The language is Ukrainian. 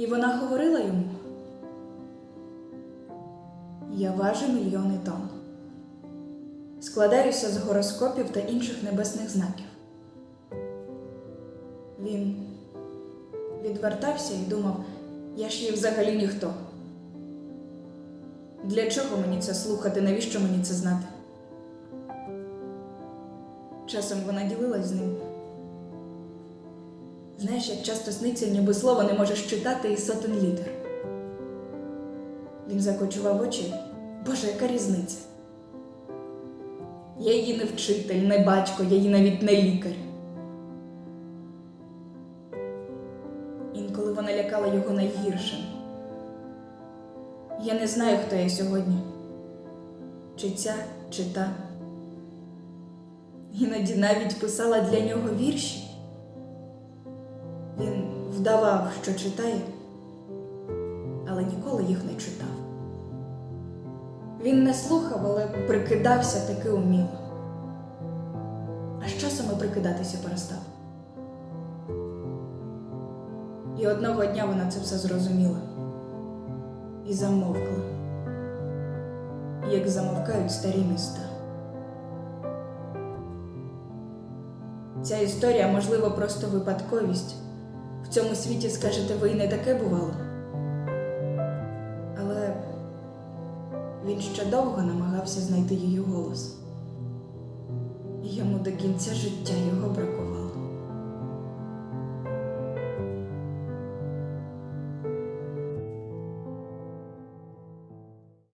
І вона говорила йому: Я важу мільйони тонн. Складаюся з гороскопів та інших небесних знаків. Він відвертався і думав, я ж їй взагалі ніхто. Для чого мені це слухати, навіщо мені це знати? Часом вона ділилась з ним. Знаєш, як часто сниться, ніби слово не можеш читати із сотень літер. Він закочував очі. Боже, яка різниця? Я її не вчитель, не батько, я її навіть не лікар. Інколи вона лякала його найгіршим. Я не знаю, хто я сьогодні. Чи ця, чи та. Іноді навіть писала для нього вірші. Вдавав, що читає, але ніколи їх не читав. Він не слухав, але прикидався таки уміло. А з часом і прикидатися перестав. І одного дня вона це все зрозуміла і замовкла, як замовкають старі міста. Ця історія, можливо, просто випадковість. В цьому світі, скажете, ви і не таке бувало. Але він ще довго намагався знайти її голос. І йому до кінця життя його бракувало.